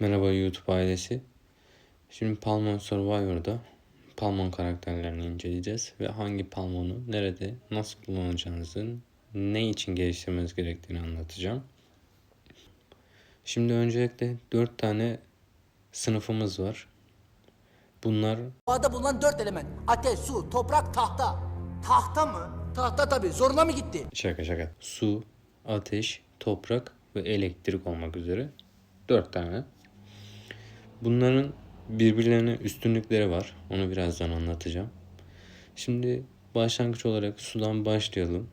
Merhaba YouTube ailesi. Şimdi Palmon Survivor'da Palmon karakterlerini inceleyeceğiz ve hangi Palmon'u nerede nasıl kullanacağınızın ne için geliştirmeniz gerektiğini anlatacağım. Şimdi öncelikle 4 tane sınıfımız var. Bunlar Doğada bulunan dört element. Ateş, su, toprak, tahta. Tahta mı? Tahta tabii. Zoruna mı gitti? şaka şaka su, ateş, toprak ve elektrik olmak üzere 4 tane. Bunların birbirlerine üstünlükleri var. Onu birazdan anlatacağım. Şimdi başlangıç olarak sudan başlayalım.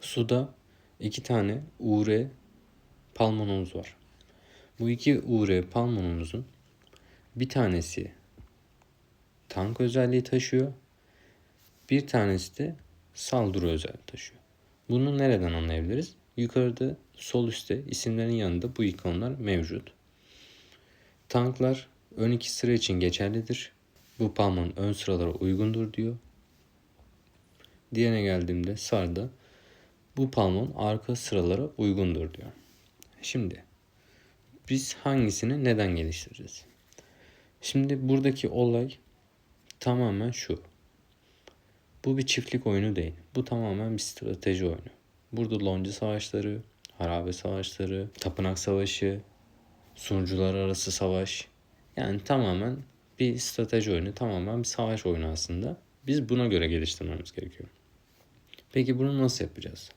Suda iki tane ure palmonumuz var. Bu iki ure palmonumuzun bir tanesi tank özelliği taşıyor. Bir tanesi de saldırı özelliği taşıyor. Bunu nereden anlayabiliriz? Yukarıda sol üstte isimlerin yanında bu ikonlar mevcut. Tanklar ön iki sıra için geçerlidir. Bu palmanın ön sıralara uygundur diyor. Diğerine geldiğimde sarda bu palmon arka sıralara uygundur diyor. Şimdi biz hangisini neden geliştireceğiz? Şimdi buradaki olay tamamen şu. Bu bir çiftlik oyunu değil. Bu tamamen bir strateji oyunu. Burada lonca savaşları, harabe savaşları, tapınak savaşı, sunucular arası savaş. Yani tamamen bir strateji oyunu, tamamen bir savaş oyunu aslında. Biz buna göre geliştirmemiz gerekiyor. Peki bunu nasıl yapacağız?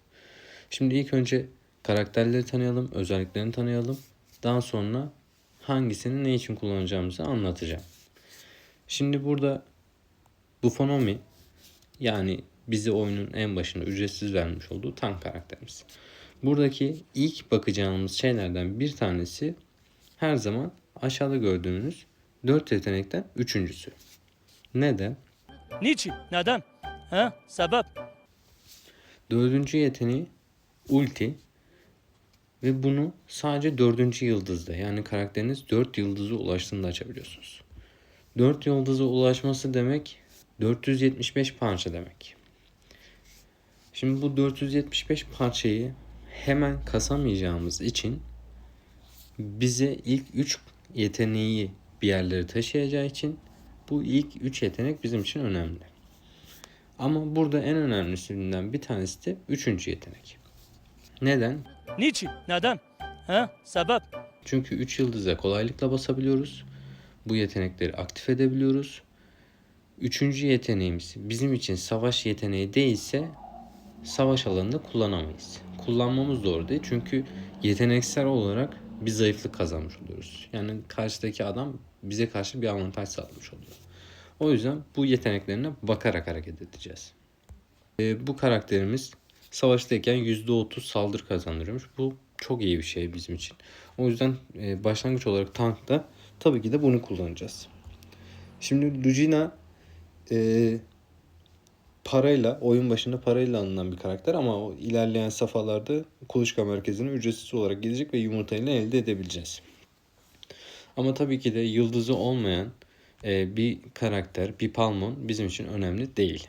Şimdi ilk önce karakterleri tanıyalım, özelliklerini tanıyalım. Daha sonra hangisini ne için kullanacağımızı anlatacağım. Şimdi burada Bufonomi yani bizi oyunun en başında ücretsiz vermiş olduğu tank karakterimiz. Buradaki ilk bakacağımız şeylerden bir tanesi her zaman aşağıda gördüğünüz 4 yetenekten üçüncüsü. Neden? Niçin? Neden? Ha? Sebep? Dördüncü yeteneği ulti ve bunu sadece dördüncü yıldızda yani karakteriniz 4 yıldızı ulaştığında açabiliyorsunuz. 4 yıldızı ulaşması demek 475 parça demek. Şimdi bu 475 parçayı hemen kasamayacağımız için bize ilk 3 yeteneği bir yerlere taşıyacağı için bu ilk 3 yetenek bizim için önemli. Ama burada en önemlisinden bir tanesi de 3. yetenek. Neden? Niçin? Neden? Ha? Sebep? Çünkü 3 yıldıza kolaylıkla basabiliyoruz. Bu yetenekleri aktif edebiliyoruz. Üçüncü yeteneğimiz bizim için savaş yeteneği değilse savaş alanında kullanamayız. Kullanmamız doğru değil çünkü yeteneksel olarak bir zayıflık kazanmış oluyoruz. Yani karşıdaki adam bize karşı bir avantaj sağlamış oluyor. O yüzden bu yeteneklerine bakarak hareket edeceğiz. Ee, bu karakterimiz savaştayken %30 saldırı kazandırıyormuş. Bu çok iyi bir şey bizim için. O yüzden e, başlangıç olarak tankta tabii ki de bunu kullanacağız. Şimdi Lugina e, parayla oyun başında parayla alınan bir karakter ama o ilerleyen safhalarda kuluçka merkezine ücretsiz olarak gidecek ve yumurtayla elde edebileceğiz. Ama tabii ki de yıldızı olmayan e, bir karakter, bir palmon bizim için önemli değil.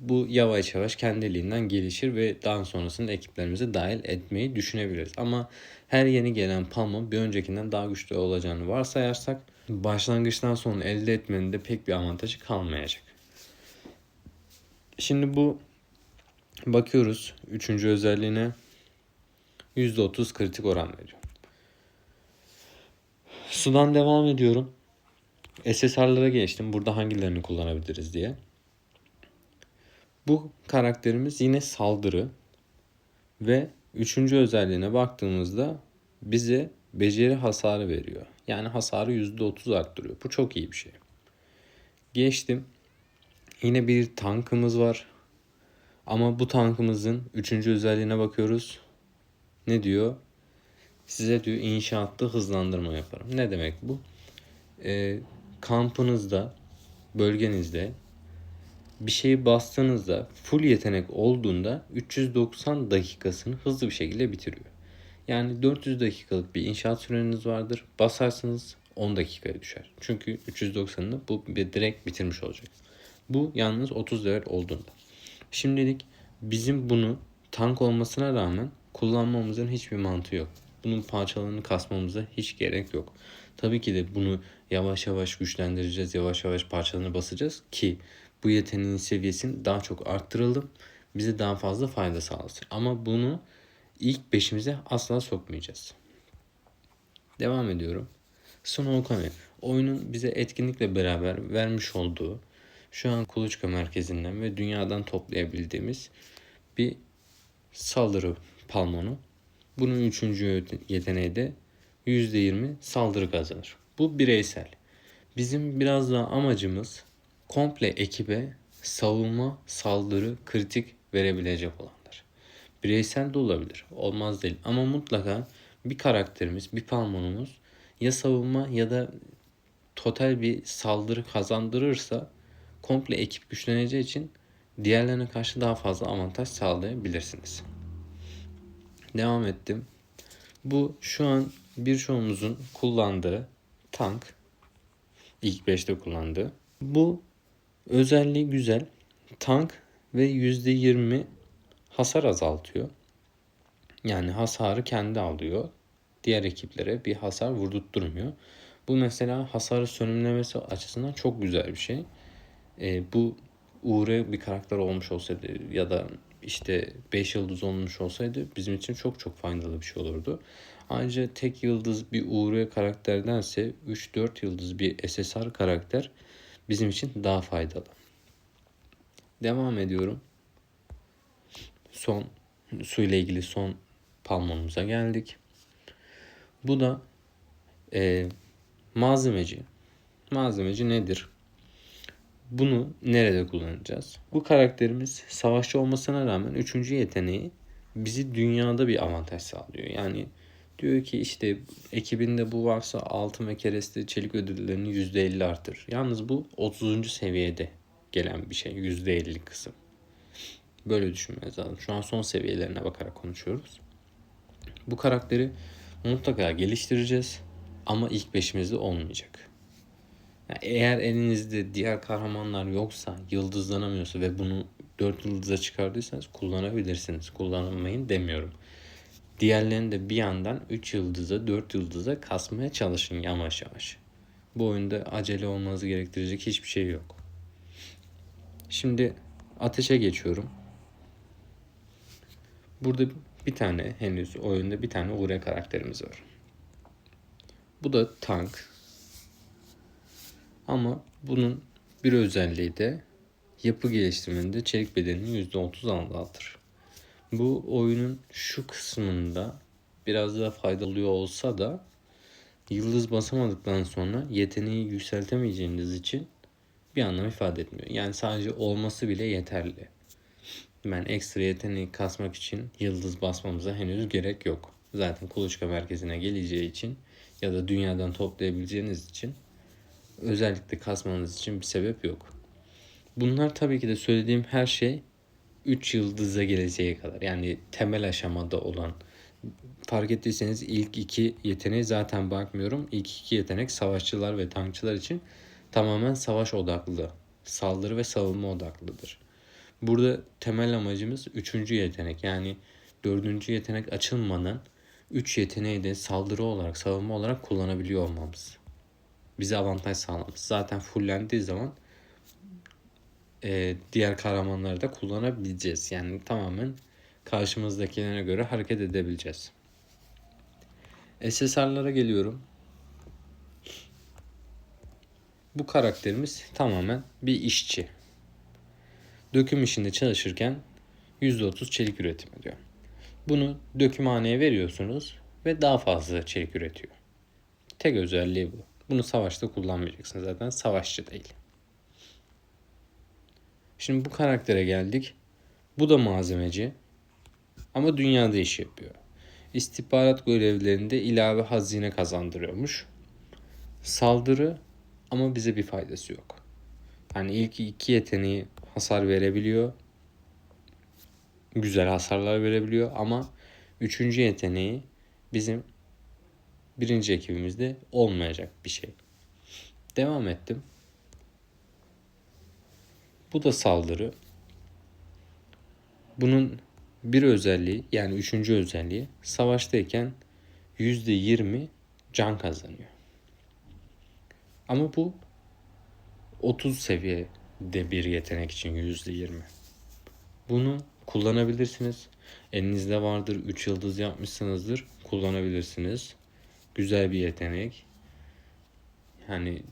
Bu yavaş yavaş kendiliğinden gelişir ve daha sonrasında ekiplerimize dahil etmeyi düşünebiliriz. Ama her yeni gelen palmon bir öncekinden daha güçlü olacağını varsayarsak başlangıçtan sonra elde etmenin de pek bir avantajı kalmayacak. Şimdi bu bakıyoruz üçüncü özelliğine %30 kritik oran veriyor. Sudan devam ediyorum. SSR'lara geçtim. Burada hangilerini kullanabiliriz diye. Bu karakterimiz yine saldırı ve üçüncü özelliğine baktığımızda bize beceri hasarı veriyor. Yani hasarı %30 arttırıyor. Bu çok iyi bir şey. Geçtim. Yine bir tankımız var. Ama bu tankımızın üçüncü özelliğine bakıyoruz. Ne diyor? Size diyor inşaatta hızlandırma yaparım. Ne demek bu? Ee, kampınızda, bölgenizde bir şeyi bastığınızda full yetenek olduğunda 390 dakikasını hızlı bir şekilde bitiriyor. Yani 400 dakikalık bir inşaat süreniz vardır. Basarsınız 10 dakikaya düşer. Çünkü 390'ını bu direkt bitirmiş olacak. Bu yalnız 30 level olduğunda. Şimdilik bizim bunu tank olmasına rağmen kullanmamızın hiçbir mantığı yok. Bunun parçalarını kasmamıza hiç gerek yok. Tabii ki de bunu yavaş yavaş güçlendireceğiz. Yavaş yavaş parçalarını basacağız ki bu yeteneğin seviyesini daha çok arttıralım. Bize daha fazla fayda sağlasın. Ama bunu ilk beşimize asla sokmayacağız. Devam ediyorum. Son Okami. Oyunun bize etkinlikle beraber vermiş olduğu şu an kuluçka merkezinden ve dünyadan toplayabildiğimiz bir saldırı palmonu. Bunun üçüncü yeteneği de %20 saldırı kazanır. Bu bireysel. Bizim biraz daha amacımız komple ekibe savunma, saldırı, kritik verebilecek olanlar. Bireysel de olabilir. Olmaz değil. Ama mutlaka bir karakterimiz, bir palmonumuz ya savunma ya da total bir saldırı kazandırırsa komple ekip güçleneceği için diğerlerine karşı daha fazla avantaj sağlayabilirsiniz. Devam ettim. Bu şu an birçoğumuzun kullandığı tank. İlk 5'te kullandığı. Bu özelliği güzel. Tank ve %20 hasar azaltıyor. Yani hasarı kendi alıyor. Diğer ekiplere bir hasar vurdurtturmuyor. Bu mesela hasarı sönümlemesi açısından çok güzel bir şey. E, bu Uğur'a bir karakter olmuş olsaydı ya da işte 5 yıldız olmuş olsaydı bizim için çok çok faydalı bir şey olurdu. Ayrıca tek yıldız bir Uğur'a karakterdense 3-4 yıldız bir SSR karakter bizim için daha faydalı. Devam ediyorum. Son su ile ilgili son palmonumuza geldik. Bu da e, malzemeci. Malzemeci nedir? Bunu nerede kullanacağız? Bu karakterimiz savaşçı olmasına rağmen üçüncü yeteneği bizi dünyada bir avantaj sağlıyor. Yani diyor ki işte ekibinde bu varsa altın ve kereste çelik ödüllerini %50 artır. Yalnız bu 30. seviyede gelen bir şey. %50 kısım. Böyle düşünmeniz lazım. Şu an son seviyelerine bakarak konuşuyoruz. Bu karakteri mutlaka geliştireceğiz. Ama ilk beşimizde olmayacak. Eğer elinizde diğer kahramanlar yoksa, yıldızlanamıyorsa ve bunu 4 yıldıza çıkardıysanız kullanabilirsiniz. Kullanmayın demiyorum. Diğerlerini de bir yandan 3 yıldıza, 4 yıldıza kasmaya çalışın yavaş yavaş. Bu oyunda acele olmanızı gerektirecek hiçbir şey yok. Şimdi ateşe geçiyorum. Burada bir tane henüz oyunda bir tane Ure karakterimiz var. Bu da tank. Ama bunun bir özelliği de yapı geliştirmende çelik bedenini %30 azaltır. Bu oyunun şu kısmında biraz daha faydalı olsa da yıldız basamadıktan sonra yeteneği yükseltemeyeceğiniz için bir anlam ifade etmiyor. Yani sadece olması bile yeterli. Ben ekstra yeteneği kasmak için yıldız basmamıza henüz gerek yok. Zaten kuluçka merkezine geleceği için ya da dünyadan toplayabileceğiniz için özellikle kasmanız için bir sebep yok. Bunlar tabii ki de söylediğim her şey 3 yıldıza geleceği kadar. Yani temel aşamada olan. Fark ettiyseniz ilk iki yeteneği zaten bakmıyorum. İlk iki yetenek savaşçılar ve tankçılar için tamamen savaş odaklı. Saldırı ve savunma odaklıdır. Burada temel amacımız üçüncü yetenek. Yani dördüncü yetenek açılmadan üç yeteneği de saldırı olarak, savunma olarak kullanabiliyor olmamız. Bize avantaj sağlamış. Zaten fullendiği zaman e, diğer kahramanları da kullanabileceğiz. Yani tamamen karşımızdakilere göre hareket edebileceğiz. SSR'lara geliyorum. Bu karakterimiz tamamen bir işçi. Döküm işinde çalışırken %30 çelik üretim ediyor. Bunu dökümhaneye veriyorsunuz ve daha fazla çelik üretiyor. Tek özelliği bu. Bunu savaşta kullanmayacaksınız zaten savaşçı değil. Şimdi bu karaktere geldik. Bu da malzemeci. Ama dünyada iş yapıyor. İstihbarat görevlerinde ilave hazine kazandırıyormuş. Saldırı ama bize bir faydası yok. Yani ilk iki yeteneği hasar verebiliyor. Güzel hasarlar verebiliyor ama üçüncü yeteneği bizim birinci ekibimizde olmayacak bir şey. Devam ettim. Bu da saldırı. Bunun bir özelliği yani üçüncü özelliği savaştayken %20 can kazanıyor. Ama bu 30 seviyede bir yetenek için %20. Bunu kullanabilirsiniz. Elinizde vardır 3 yıldız yapmışsınızdır. Kullanabilirsiniz. Güzel bir yetenek. Yani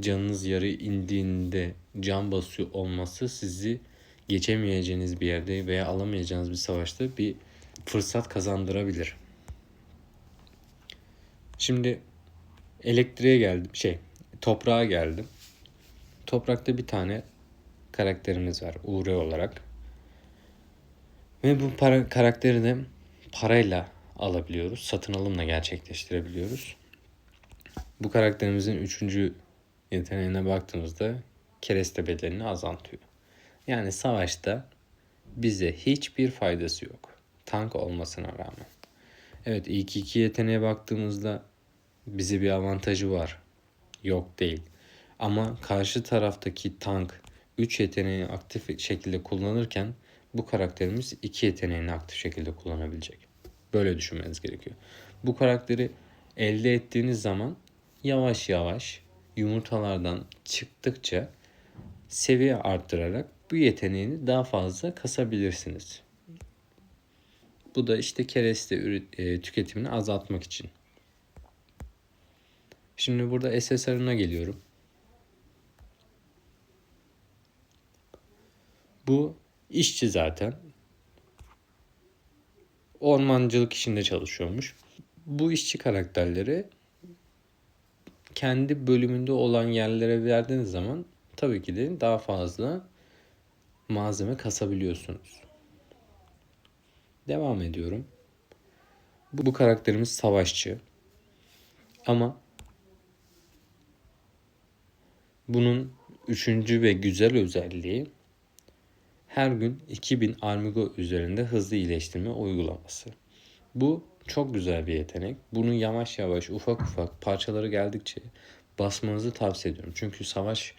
canınız yarı indiğinde can basıyor olması sizi geçemeyeceğiniz bir yerde veya alamayacağınız bir savaşta bir fırsat kazandırabilir. Şimdi elektriğe geldim. Şey, toprağa geldim. Toprakta bir tane karakterimiz var Uğur olarak. Ve bu para, karakteri de parayla alabiliyoruz. Satın alımla gerçekleştirebiliyoruz. Bu karakterimizin üçüncü yeteneğine baktığımızda kereste bedelini azaltıyor. Yani savaşta bize hiçbir faydası yok. Tank olmasına rağmen. Evet ilk iki yeteneğe baktığımızda bize bir avantajı var. Yok değil. Ama karşı taraftaki tank 3 yeteneğini aktif şekilde kullanırken bu karakterimiz 2 yeteneğini aktif şekilde kullanabilecek. Böyle düşünmeniz gerekiyor. Bu karakteri elde ettiğiniz zaman yavaş yavaş yumurtalardan çıktıkça seviye arttırarak bu yeteneğini daha fazla kasabilirsiniz. Bu da işte kereste e, tüketimini azaltmak için. Şimdi burada SSR'ına geliyorum. Bu işçi zaten. Ormancılık işinde çalışıyormuş. Bu işçi karakterleri kendi bölümünde olan yerlere verdiğiniz zaman tabii ki de daha fazla malzeme kasabiliyorsunuz. Devam ediyorum. Bu, bu karakterimiz savaşçı. Ama bunun üçüncü ve güzel özelliği her gün 2000 Armigo üzerinde hızlı iyileştirme uygulaması. Bu çok güzel bir yetenek. Bunu yavaş yavaş ufak ufak parçaları geldikçe basmanızı tavsiye ediyorum. Çünkü savaş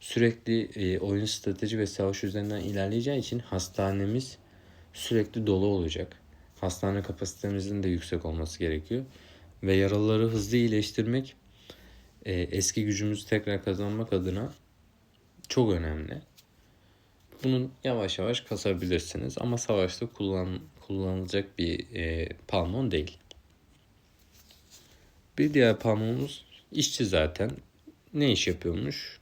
sürekli e, oyun strateji ve savaş üzerinden ilerleyeceği için hastanemiz sürekli dolu olacak. Hastane kapasitemizin de yüksek olması gerekiyor. Ve yaralıları hızlı iyileştirmek e, eski gücümüzü tekrar kazanmak adına çok önemli. Bunu yavaş yavaş kasabilirsiniz ama savaşta kullan, kullanılacak bir e, palmon değil. Bir diğer palmonumuz işçi zaten. Ne iş yapıyormuş?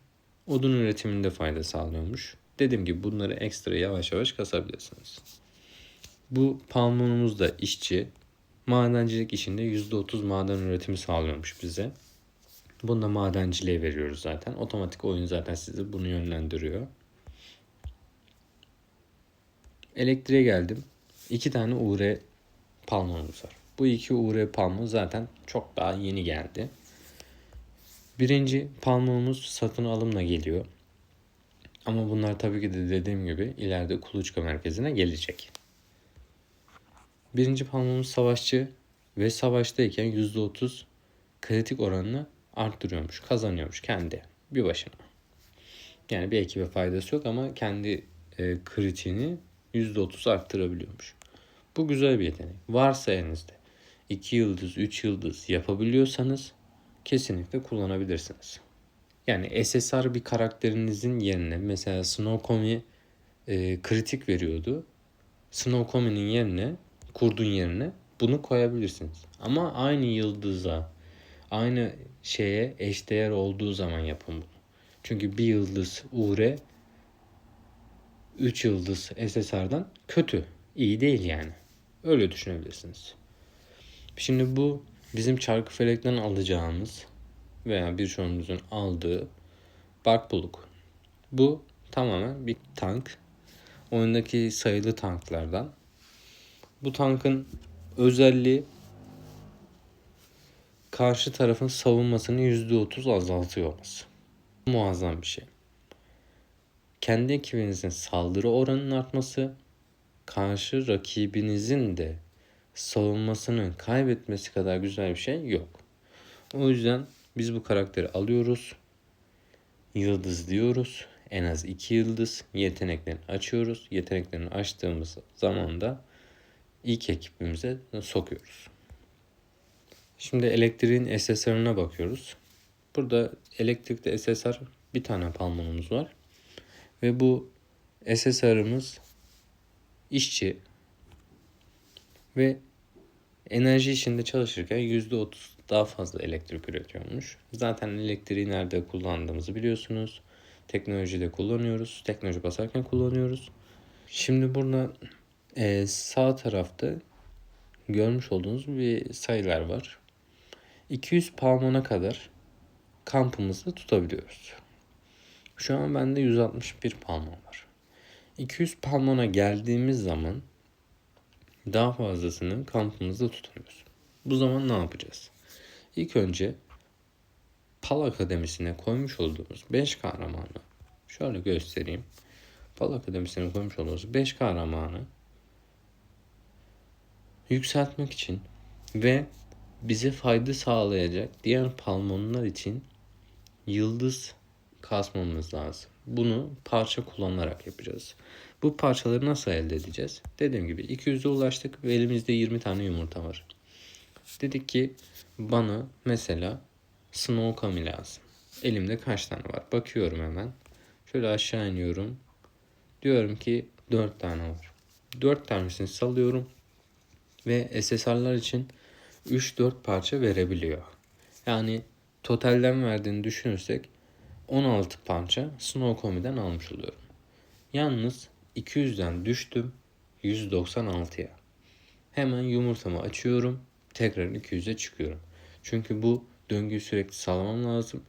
Odun üretiminde fayda sağlıyormuş. Dediğim gibi bunları ekstra yavaş yavaş kasabilirsiniz. Bu palmonumuz da işçi. Madencilik işinde %30 maden üretimi sağlıyormuş bize. Bunu da madenciliğe veriyoruz zaten. Otomatik oyun zaten sizi bunu yönlendiriyor. Elektriğe geldim. İki tane UR palmomuz var. Bu iki UR palmo zaten çok daha yeni geldi. Birinci palmomuz satın alımla geliyor. Ama bunlar tabii ki de dediğim gibi ileride kuluçka merkezine gelecek. Birinci palmomuz savaşçı ve savaştayken %30 kritik oranını arttırıyormuş, kazanıyormuş kendi bir başına. Yani bir ekibe faydası yok ama kendi e, kritiğini %30 arttırabiliyormuş. Bu güzel bir yetenek. Varsa elinizde 2 yıldız, 3 yıldız yapabiliyorsanız kesinlikle kullanabilirsiniz. Yani SSR bir karakterinizin yerine mesela Snowcomi e, kritik veriyordu. Snowcomi'nin yerine, kurdun yerine bunu koyabilirsiniz. Ama aynı yıldıza, aynı şeye eşdeğer olduğu zaman yapın bunu. Çünkü bir yıldız UR 3 yıldız SSR'dan kötü. iyi değil yani. Öyle düşünebilirsiniz. Şimdi bu bizim Çarkıfelek'ten alacağımız veya birçoğumuzun aldığı Barkbuluk. Bu tamamen bir tank. Oyundaki sayılı tanklardan. Bu tankın özelliği karşı tarafın savunmasını %30 azaltıyor olması. Muazzam bir şey kendi ekibinizin saldırı oranının artması, karşı rakibinizin de savunmasını kaybetmesi kadar güzel bir şey yok. O yüzden biz bu karakteri alıyoruz. Yıldız diyoruz. En az iki yıldız yeteneklerini açıyoruz. Yeteneklerini açtığımız zaman da ilk ekibimize sokuyoruz. Şimdi elektriğin SSR'ına bakıyoruz. Burada elektrikte SSR bir tane palmonumuz var. Ve bu SSR'ımız işçi ve enerji işinde çalışırken %30 daha fazla elektrik üretiyormuş. Zaten elektriği nerede kullandığımızı biliyorsunuz. Teknolojide kullanıyoruz. Teknoloji basarken kullanıyoruz. Şimdi burada e, sağ tarafta görmüş olduğunuz bir sayılar var. 200 palmona kadar kampımızda tutabiliyoruz. Şu an bende 161 palmon var. 200 palmona geldiğimiz zaman daha fazlasını kampımızda tutamıyoruz. Bu zaman ne yapacağız? İlk önce PAL Akademisi'ne koymuş olduğumuz 5 kahramanı şöyle göstereyim. PAL Akademisi'ne koymuş olduğumuz 5 kahramanı yükseltmek için ve bize fayda sağlayacak diğer palmonlar için yıldız kasmamız lazım. Bunu parça kullanarak yapacağız. Bu parçaları nasıl elde edeceğiz? Dediğim gibi 200'e ulaştık ve elimizde 20 tane yumurta var. Dedik ki bana mesela Snow Kami lazım. Elimde kaç tane var? Bakıyorum hemen. Şöyle aşağı iniyorum. Diyorum ki 4 tane var. 4 tanesini salıyorum. Ve SSR'lar için 3-4 parça verebiliyor. Yani totalden verdiğini düşünürsek 16 parça Snow Comi'den almış oluyorum. Yalnız 200'den düştüm 196'ya. Hemen yumurtamı açıyorum. Tekrar 200'e çıkıyorum. Çünkü bu döngüyü sürekli sağlamam lazım.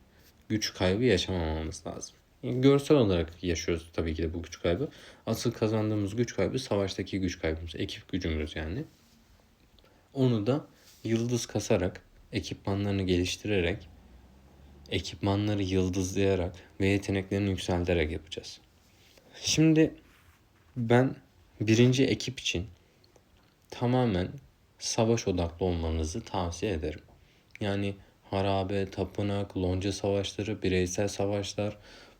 Güç kaybı yaşamamamız lazım. Yani görsel olarak yaşıyoruz tabii ki de bu güç kaybı. Asıl kazandığımız güç kaybı savaştaki güç kaybımız. Ekip gücümüz yani. Onu da yıldız kasarak, ekipmanlarını geliştirerek, ekipmanları yıldızlayarak ve yeteneklerini yükselterek yapacağız. Şimdi ben birinci ekip için tamamen savaş odaklı olmanızı tavsiye ederim. Yani harabe, tapınak, lonca savaşları, bireysel savaşlar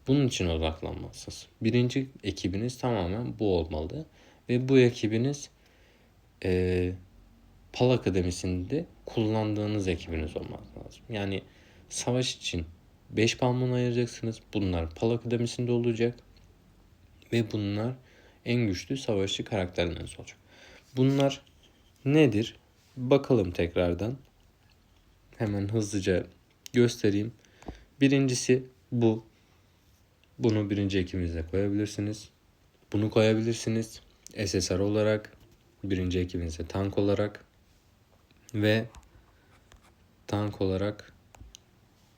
bunun için odaklanmalısınız. Birinci ekibiniz tamamen bu olmalı ve bu ekibiniz eee PAL Akademisi'nde kullandığınız ekibiniz lazım. Yani savaş için 5 palmon ayıracaksınız. Bunlar PAL Akademisi'nde olacak. Ve bunlar en güçlü savaşçı karakterleriniz olacak. Bunlar nedir? Bakalım tekrardan. Hemen hızlıca göstereyim. Birincisi bu. Bunu birinci ekibinize koyabilirsiniz. Bunu koyabilirsiniz. SSR olarak. Birinci ekibinize tank olarak. Ve tank olarak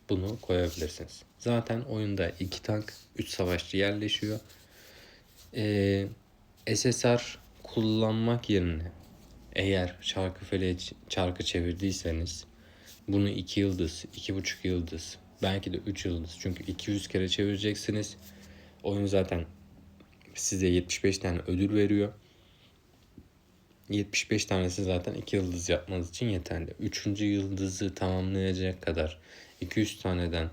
bunu koyabilirsiniz. Zaten oyunda iki tank, 3 savaşçı yerleşiyor. Ee, SSR kullanmak yerine eğer çarkı feleğe çarkı çevirdiyseniz bunu 2 yıldız, 2,5 yıldız, belki de 3 yıldız. Çünkü 200 kere çevireceksiniz. Oyun zaten size 75 tane ödül veriyor. 75 tanesi zaten 2 yıldız yapmanız için yeterli. 3. yıldızı tamamlayacak kadar 200 taneden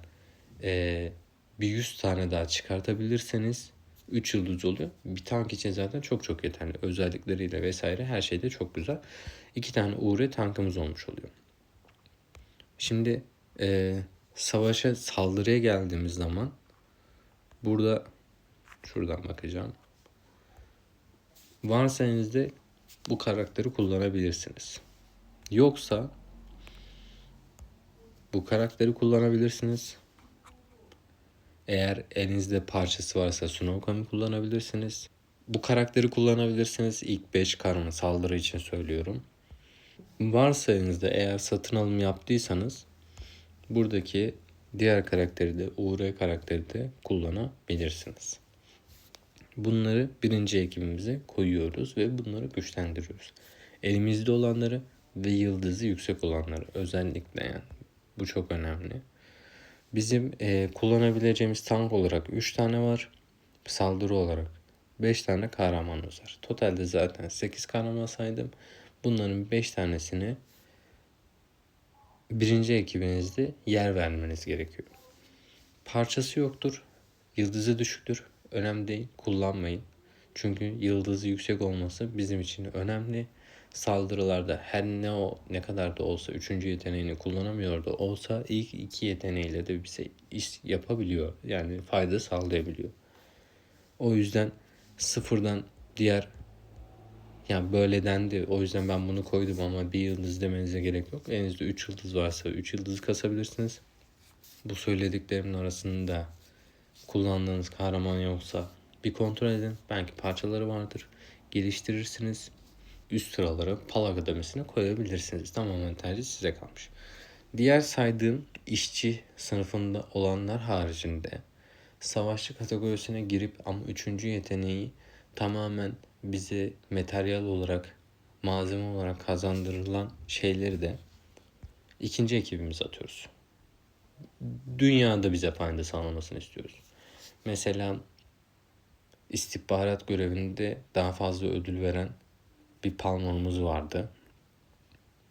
eee, bir 100 tane daha çıkartabilirseniz 3 yıldız oluyor. Bir tank için zaten çok çok yeterli. Özellikleriyle vesaire her şeyde çok güzel. 2 tane uğre tankımız olmuş oluyor. Şimdi eee, savaşa saldırıya geldiğimiz zaman burada şuradan bakacağım. Varsa elinizde bu karakteri kullanabilirsiniz. Yoksa bu karakteri kullanabilirsiniz. Eğer elinizde parçası varsa Sunokami kullanabilirsiniz. Bu karakteri kullanabilirsiniz. İlk 5 karma saldırı için söylüyorum. Varsa elinizde eğer satın alım yaptıysanız buradaki diğer karakteri de UR karakteri de kullanabilirsiniz. Bunları birinci ekibimize koyuyoruz ve bunları güçlendiriyoruz. Elimizde olanları ve yıldızı yüksek olanları özellikle yani. Bu çok önemli. Bizim e, kullanabileceğimiz tank olarak 3 tane var. Saldırı olarak 5 tane kahramanımız var. Totalde zaten 8 kahraman saydım. Bunların 5 tanesini birinci ekibinizde yer vermeniz gerekiyor. Parçası yoktur. Yıldızı düşüktür. Önemli değil. Kullanmayın. Çünkü yıldızı yüksek olması bizim için önemli. saldırılarda her ne o ne kadar da olsa üçüncü yeteneğini kullanamıyor da olsa ilk iki yeteneğiyle de bize iş yapabiliyor. Yani fayda sağlayabiliyor. O yüzden sıfırdan diğer yani böyle dendi. O yüzden ben bunu koydum ama bir yıldız demenize gerek yok. Elinizde 3 yıldız varsa 3 yıldız kasabilirsiniz. Bu söylediklerimin arasında kullandığınız kahraman yoksa bir kontrol edin. Belki parçaları vardır. Geliştirirsiniz. Üst sıralara PAL Akademisi'ne koyabilirsiniz. Tamamen tercih size kalmış. Diğer saydığım işçi sınıfında olanlar haricinde savaşçı kategorisine girip ama üçüncü yeteneği tamamen bize materyal olarak malzeme olarak kazandırılan şeyleri de ikinci ekibimize atıyoruz. Dünyada bize fayda sağlamasını istiyoruz. Mesela istihbarat görevinde daha fazla ödül veren bir palmonumuz vardı.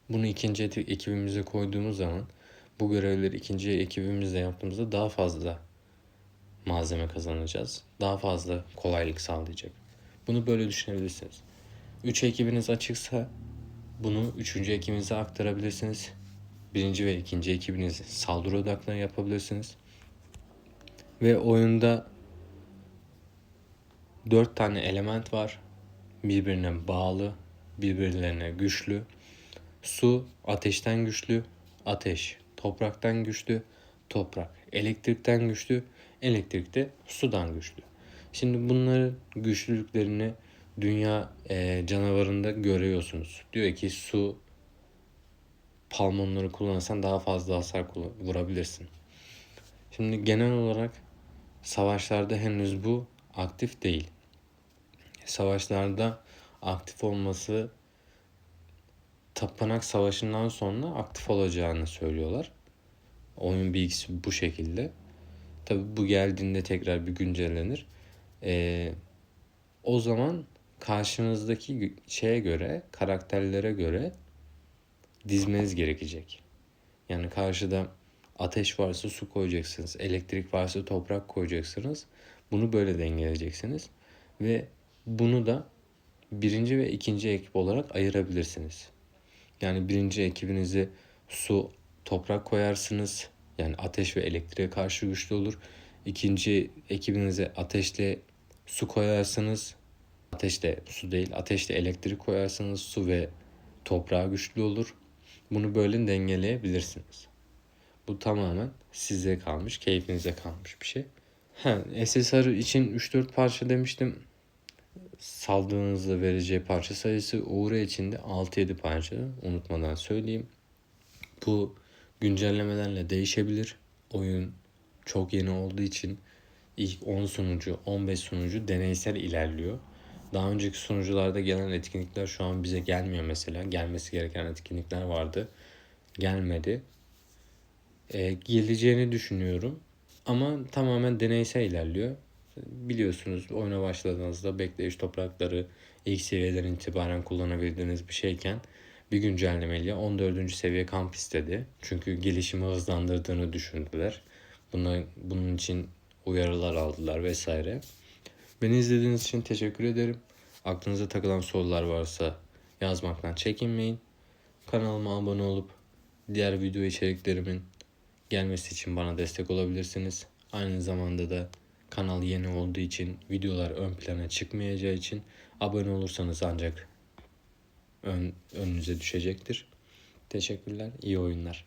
Bunu ikinci ekibimize koyduğumuz zaman bu görevleri ikinci ekibimizle yaptığımızda daha fazla malzeme kazanacağız. Daha fazla kolaylık sağlayacak. Bunu böyle düşünebilirsiniz. 3 ekibiniz açıksa bunu 3. ekibinize aktarabilirsiniz. Birinci ve ikinci ekibinizi saldırı odaklı yapabilirsiniz. Ve oyunda 4 tane element var. Birbirine bağlı, birbirlerine güçlü. Su ateşten güçlü, ateş topraktan güçlü, toprak elektrikten güçlü, elektrik de sudan güçlü. Şimdi bunların güçlülüklerini dünya e, canavarında görüyorsunuz. Diyor ki su palmonları kullanırsan daha fazla hasar vurabilirsin. Şimdi genel olarak savaşlarda henüz bu aktif değil. Savaşlarda aktif olması Tapınak Savaşı'ndan sonra aktif olacağını söylüyorlar. Oyun bilgisi bu şekilde. Tabi bu geldiğinde tekrar bir güncellenir. Ee, o zaman karşınızdaki şeye göre, karakterlere göre dizmeniz gerekecek. Yani karşıda ateş varsa su koyacaksınız, elektrik varsa toprak koyacaksınız. Bunu böyle dengeleyeceksiniz. Ve bunu da birinci ve ikinci ekip olarak ayırabilirsiniz. Yani birinci ekibinizi su, toprak koyarsınız. Yani ateş ve elektriğe karşı güçlü olur. İkinci ekibinize ateşle su koyarsınız. Ateşle su değil, ateşle elektrik koyarsanız su ve toprağa güçlü olur. Bunu böyle dengeleyebilirsiniz. Bu tamamen size kalmış, keyfinize kalmış bir şey. Ha, SSR için 3-4 parça demiştim saldığınızda vereceği parça sayısı Uğra için de 6-7 parça unutmadan söyleyeyim. Bu güncellemelerle değişebilir. Oyun çok yeni olduğu için ilk 10 sunucu, 15 sunucu deneysel ilerliyor. Daha önceki sunucularda gelen etkinlikler şu an bize gelmiyor mesela. Gelmesi gereken etkinlikler vardı. Gelmedi. Ee, geleceğini düşünüyorum. Ama tamamen deneysel ilerliyor. Biliyorsunuz oyuna başladığınızda bekleyiş toprakları ilk seviyeden itibaren kullanabildiğiniz bir şeyken bir güncellemeyle 14. seviye kamp istedi. Çünkü gelişimi hızlandırdığını düşündüler. Buna, bunun için uyarılar aldılar vesaire. Beni izlediğiniz için teşekkür ederim. Aklınıza takılan sorular varsa yazmaktan çekinmeyin. Kanalıma abone olup diğer video içeriklerimin gelmesi için bana destek olabilirsiniz. Aynı zamanda da kanal yeni olduğu için videolar ön plana çıkmayacağı için abone olursanız ancak ön, önünüze düşecektir. Teşekkürler, iyi oyunlar.